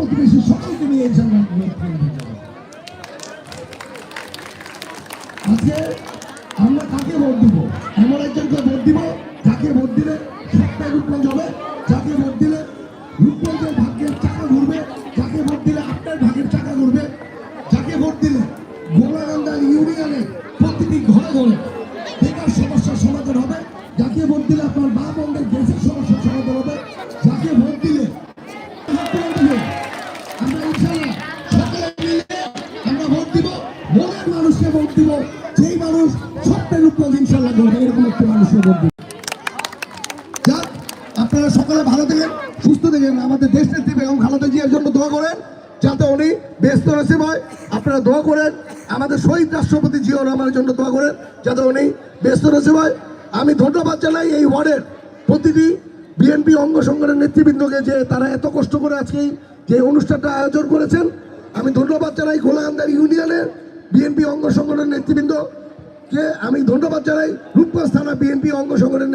প্রতিবেশী সকলকে নিয়ে দিতে হবে। আজকে আমরা কাকে ভোট দিব এমন একজনকে ভোট দিব যাকে ভোট দিলে সবটাই রূপগঞ্জ হবে, যাকে ভোট দিলে রূপগঞ্জের ভাগ্যের চাকা ঘুরবে, যাকে ভোট দিলে আপনার ভাগ্যের চাকা ঘুরবে, যাকে ভোট দিলে গোলাগন্ডা ইউনিয়নে প্রতিটি ঘরে ঘরে বেকার সমস্যার সমাধান হবে, যাকে ভোট দিলে আপনার ভোট দিব যেই মানুষ সবটাই রূপগঞ্জ ইনশাল্লাহ করবে এরকম একটা মানুষকে ভোট দিব যাক, আপনারা সকলে ভালো থাকেন, সুস্থ থাকেন, আমাদের দেশ নেত্রী বেগম খালেদা জিয়ার জন্য দোয়া করেন, যাতে উনি ব্যস্ত নসিব হয়। আপনারা দোয়া করেন, আমাদের শহীদ রাষ্ট্রপতি জিয়াউর রহমানের জন্য দোয়া করেন, যাতে উনি ব্যস্ত নসিব হয়। আমি ধন্যবাদ জানাই এই ওয়ার্ডের প্রতিটি বিএনপি অঙ্গ সংগঠনের নেতৃবৃন্দকে যে তারা এত কষ্ট করে আজকে যে অনুষ্ঠানটা আয়োজন করেছেন। আমি ধন্যবাদ জানাই গোলাগান্দার ইউনিয়নের বিএনপি অঙ্গ সংগঠনের নেতৃবৃন্দকে আমি ধন্যবাদ জানাই। রূপগঞ্জ থানা বিএনপি অঙ্গ সংগঠনের